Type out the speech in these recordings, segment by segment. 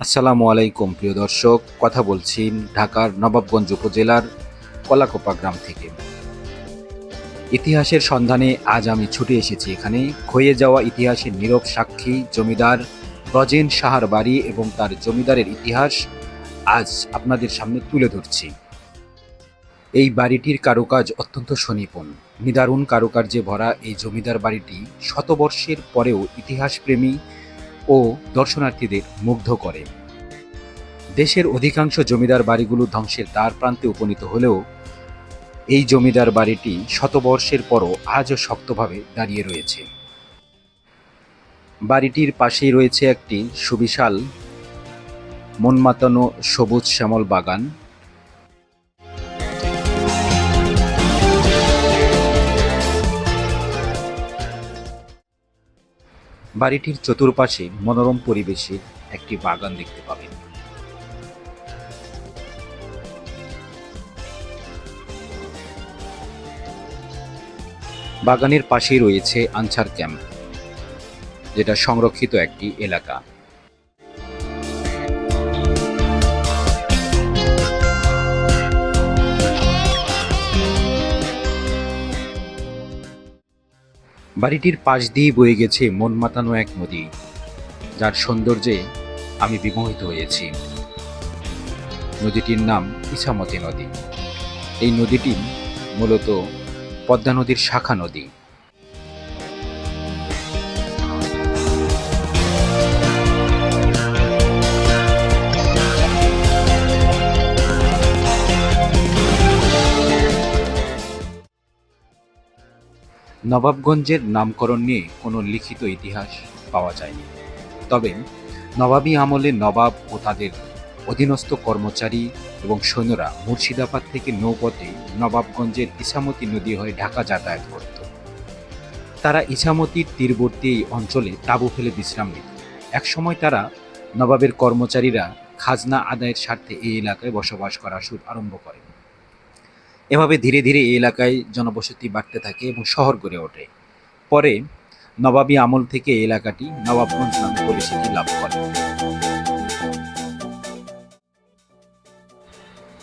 আসসালামু আলাইকুম, প্রিয় দর্শক। কথা বলছি ঢাকার নবাবগঞ্জ উপজেলার কলাকোপা গ্রাম থেকে। ইতিহাসের সন্ধানে আজ আমি ছুটে এসেছি এখানে। ক্ষয়ে যাওয়া ইতিহাসের নীরব সাক্ষী, জমিদার ব্রজেন সাহার বাড়ি এবং তার জমিদারের ইতিহাস আজ আপনাদের সামনে তুলে ধরছি। এই বাড়িটির কারুকাজ অত্যন্ত সুনিপুণ। নিদারুণ কারুকার্যে ভরা এই জমিদার বাড়িটি শতবর্ষের পরেও ইতিহাসপ্রেমী ও দর্শনার্থীদের মুগ্ধ করে। দেশের অধিকাংশ জমিদার বাড়িগুলো ধ্বংসের দ্বার প্রান্তে উপনীত হলেও এই জমিদার বাড়িটি শতবর্ষের পরও আজও শক্তভাবে দাঁড়িয়ে রয়েছে। বাড়িটির পাশেই রয়েছে একটি সুবিশাল মনমাতানো সবুজ শ্যামল বাগান। বাড়িটির চতুর্পাশে মনোরম পরিবেশে একটি বাগান দেখতে পাবেন। বাগানের পাশেই রয়েছে আনসার ক্যাম্প, যেটা সংরক্ষিত একটি এলাকা। বাড়িটির পাশ দিয়ে বয়ে গেছে মন মাতানো এক নদী, যার সৌন্দর্যে আমি বিমোহিত হয়েছি। নদীটির নাম ইছামতি নদী। এই নদীটি মূলত পদ্মা নদীর শাখা নদী। নবাবগঞ্জের নামকরণ নিয়ে কোনো লিখিত ইতিহাস পাওয়া যায়নি। তবে নবাবী আমলে নবাব ও তাদের অধীনস্থ কর্মচারী এবং সৈন্যরা মুর্শিদাবাদ থেকে নৌপথে নবাবগঞ্জের ইছামতি নদী হয়ে ঢাকা যাতায়াত করত। তারা ইছামতির তীরবর্তী এই অঞ্চলে তাঁবু ফেলে বিশ্রাম নিত। একসময় তারা নবাবের কর্মচারীরা খাজনা আদায়ের স্বার্থে এই এলাকায় বসবাস করা শুরু আরম্ভ করে এভাবে ধীরে ধীরে এই এলাকায় জনবসতি বাড়তে থাকে এবং শহর গড়ে ওঠে। পরে নবাবী আমল থেকে এলাকাটি নবাবগঞ্জ নামে পরিচিতি লাভ করে।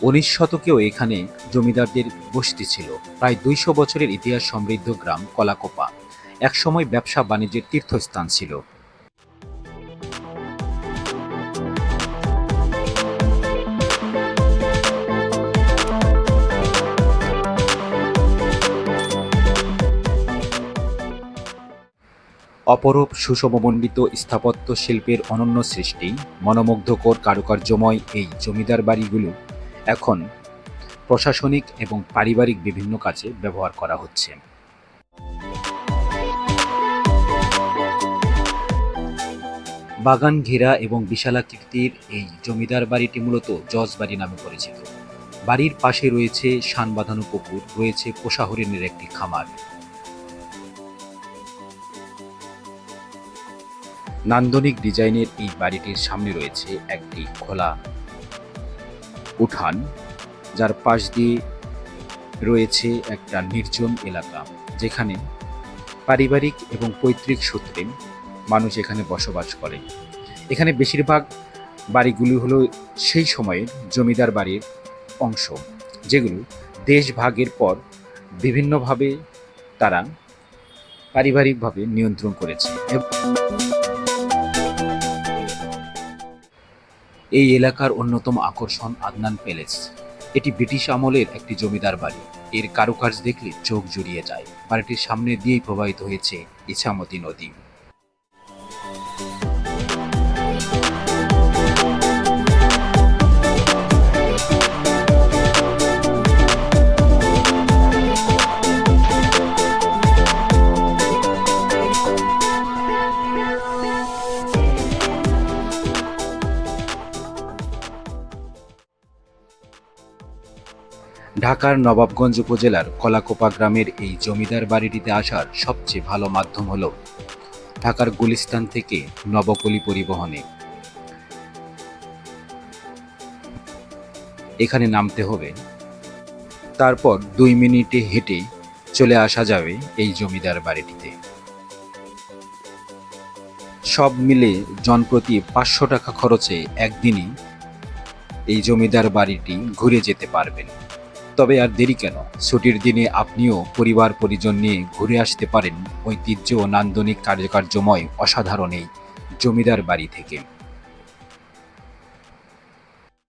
উনিশ শতকেও এখানে জমিদারদের বসতি ছিল। প্রায় দুইশো বছরের ইতিহাস সমৃদ্ধ গ্রাম কলাকোপা। একসময় ব্যবসা বাণিজ্যের তীর্থস্থান ছিল। অপরূপ সুষমমণ্ডিত স্থাপত্য শিল্পের অনন্য সৃষ্টি, মনোমুগ্ধকর কারুকার্যময় এই জমিদার বাড়িগুলো এখন প্রশাসনিক এবং পারিবারিক বিভিন্ন কাজে ব্যবহার করা হচ্ছে। বাগান ঘেরা এবং বিশালাকৃতির এই জমিদার বাড়িটি মূলত জজ বাড়ি নামে পরিচিত। বাড়ির পাশে রয়েছে শান বাঁধানো পুকুর, রয়েছে পোষা হরিণের একটি খামার। নান্দনিক ডিজাইনের এই বাড়িটির সামনে রয়েছে একটি খোলা উঠান, যার পাশ দিয়ে রয়েছে একটা নির্জন এলাকা, যেখানে পারিবারিক এবং পৈতৃক সূত্রে মানুষ এখানে বসবাস করে। এখানে বেশিরভাগ বাড়িগুলি হলো সেই সময়ের জমিদার বাড়ির অংশ, যেগুলো দেশ ভাগের পর বিভিন্নভাবে তারা পারিবারিকভাবে নিয়ন্ত্রণ করেছে। এই এলাকার অন্যতম আকর্ষণ আদনান প্যালেস। এটি ব্রিটিশ আমলের একটি জমিদার বাড়ি। এর কারুকার্য দেখলে চোখ জুড়িয়ে যায়। বাড়িটির সামনে দিয়েই প্রবাহিত হয়েছে ইছামতি নদী। ঢাকার নবাবগঞ্জ উপজেলার কলাকোপা গ্রামের এই জমিদার বাড়িটিতে আসার সবচেয়ে ভালো মাধ্যম হল ঢাকার গুলিস্তান থেকে নবকলি পরিবহনে। এখানে নামতে হবে। তারপর দুই মিনিটে হেঁটে চলে আসা যাবে এই জমিদার বাড়িটিতে। সব মিলে জনপ্রতি পাঁচশো টাকা খরচে একদিনই এই জমিদার বাড়িটি ঘুরে যেতে পারবেন। তবে আর দেরি কেন? ছুটির দিনে আপনিও পরিবার পরিজন নিয়ে ঘুরে আসতে পারেন। ঐতিহ্য ও নান্দনিক কার্যকার্যময় অসাধারণ এই জমিদার বাড়ি থেকে।